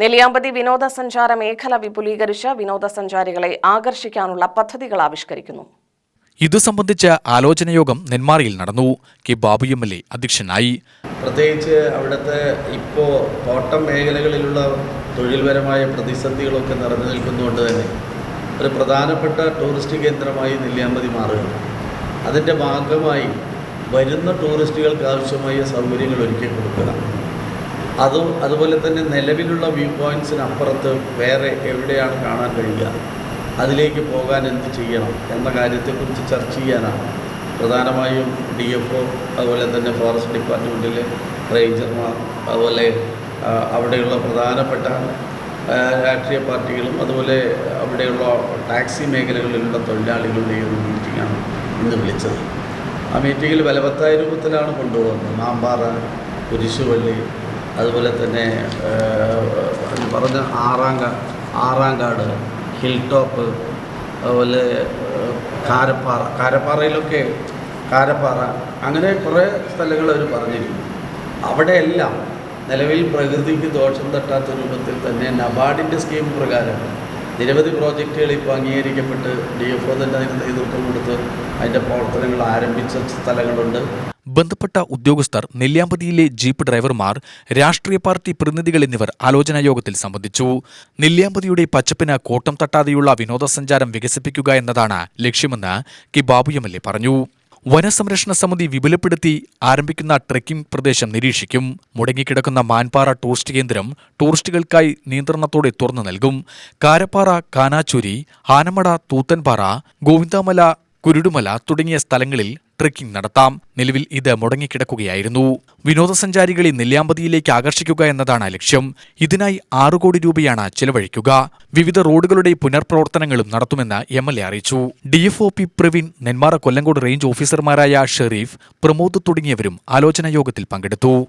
നെല്ലിയാമ്പതി വിനോദസഞ്ചാര മേഖല വിപുലീകരിച്ച് വിനോദസഞ്ചാരികളെ ആകർഷിക്കാനുള്ള പദ്ധതികൾ ആവിഷ്കരിക്കുന്നു. ഇതു സംബന്ധിച്ച് ആലോചനയോഗം നെന്മാറയിൽ നടന്നു. K Babu M L A അധ്യക്ഷനായി. പ്രത്യേകിച്ച് അവിടുത്തെ ഇപ്പോൾ തോട്ടം മേഖലകളിലുള്ള തൊഴിൽപരമായ പ്രതിസന്ധികളൊക്കെ നിറഞ്ഞു നിൽക്കുന്നതുകൊണ്ട് തന്നെ ഒരു പ്രധാനപ്പെട്ട ടൂറിസ്റ്റ് കേന്ദ്രമായി നെല്ലിയാമ്പതി മാറുകയാണ്. അതിന്റെ ഭാഗമായി വരുന്ന ടൂറിസ്റ്റുകൾക്ക് ആവശ്യമായ സൗകര്യങ്ങൾ ഒരുക്കി കൊടുക്കുക അതും അതുപോലെ തന്നെ നിലവിലുള്ള വ്യൂ പോയിന്റ്സിനപ്പുറത്ത് വേറെ എവിടെയാണ് കാണാൻ കഴിയുക? അതിലേക്ക് പോകാൻ എന്ത് ചെയ്യണം എന്ന കാര്യത്തെക്കുറിച്ച് ചർച്ച ചെയ്യാനാണ്. പ്രധാനമായും ഡി എഫ് ഒ അതുപോലെ തന്നെ ഫോറസ്റ്റ് ഡിപ്പാർട്ട്മെന്റിലെ റേഞ്ചർമാർ അതുപോലെ അവിടെയുള്ള പ്രധാനപ്പെട്ട രാഷ്ട്രീയ പാർട്ടികളും അതുപോലെ അവിടെയുള്ള ടാക്സി മേഖലകളിലുള്ള തൊഴിലാളികളുടെയും മീറ്റിംഗാണ് ഇന്ന് വിളിച്ചത്. ആ മീറ്റിങ്ങിൽ ബലവത്തായ രൂപത്തിലാണ് കൊണ്ടുപോകുന്നത്. മാമ്പാറ കുരിശുപള്ളി അതുപോലെ തന്നെ പറഞ്ഞ ആറാങ്ക ആറാങ്കാട് ഹിൽ ടോപ്പ് അതുപോലെ കാരപ്പാറ കാരപ്പാറയിലൊക്കെ കാരപ്പാറ അങ്ങനെ കുറേ സ്ഥലങ്ങൾ അവർ പറഞ്ഞിരുന്നു അവിടെയെല്ലാം നിലവിൽ പ്രകൃതിക്ക് ദോഷം തട്ടാത്ത രൂപത്തിൽ തന്നെ നബാർഡിന്റെ സ്കീം പ്രകാരം നിരവധി പ്രോജക്റ്റുകൾ ഇപ്പോൾ അംഗീകരിക്കപ്പെട്ട് ഡി എഫ് ഒ തന്നെ അതിന് നേതൃത്വം കൊടുത്ത് അതിന്റെ പ്രവർത്തനങ്ങൾ ആരംഭിച്ച സ്ഥലങ്ങളുണ്ട്. ബന്ധപ്പെട്ട ഉദ്യോഗസ്ഥർ നെല്ലിയാമ്പതിയിലെ ജീപ്പ് ഡ്രൈവർമാർ രാഷ്ട്രീയ പാർട്ടി പ്രതിനിധികൾ എന്നിവർ ആലോചനാ യോഗത്തിൽ സംബന്ധിച്ചു. നെല്ലിയാമ്പതിയുടെ പച്ചപ്പിന് കോട്ടം തട്ടാതെയുള്ള വിനോദസഞ്ചാരം വികസിപ്പിക്കുക എന്നതാണ് ലക്ഷ്യമെന്ന് കി ബാബു എം പറഞ്ഞു. വനസംരക്ഷണ സമിതി വിപുലപ്പെടുത്തി ആരംഭിക്കുന്ന ട്രെക്കിംഗ് പ്രദേശം നിരീക്ഷിക്കും. മുടങ്ങിക്കിടക്കുന്ന മാൻപാറ ടൂറിസ്റ്റ് കേന്ദ്രം ടൂറിസ്റ്റുകൾക്കായി നിയന്ത്രണത്തോടെ തുറന്നു നൽകും. കാരപ്പാറ കാനാച്ചൂരി ആനമട തൂത്തൻപാറ ഗോവിന്ദാമല കുരുടുമല തുടങ്ങിയ സ്ഥലങ്ങളിൽ ട്രെക്കിംഗ് നടത്താം. നിലവിൽ ഇത് മുടങ്ങിക്കിടക്കുകയായിരുന്നു. വിനോദസഞ്ചാരികളെ നെല്ലിയാമ്പതിയിലേക്ക് ആകർഷിക്കുക എന്നതാണ് ലക്ഷ്യം. ഇതിനായി ആറു കോടി രൂപയാണ് ചെലവഴിക്കുക. വിവിധ റോഡുകളുടെ പുനർപ്രവർത്തനങ്ങളും നടത്തുമെന്ന് എം എൽ എ അറിയിച്ചു. D F O P Praveen Nenmara Kollengode range ഓഫീസർമാരായ ഷെറീഫ് പ്രമോദ് തുടങ്ങിയവരും ആലോചനാ യോഗത്തിൽ പങ്കെടുത്തു.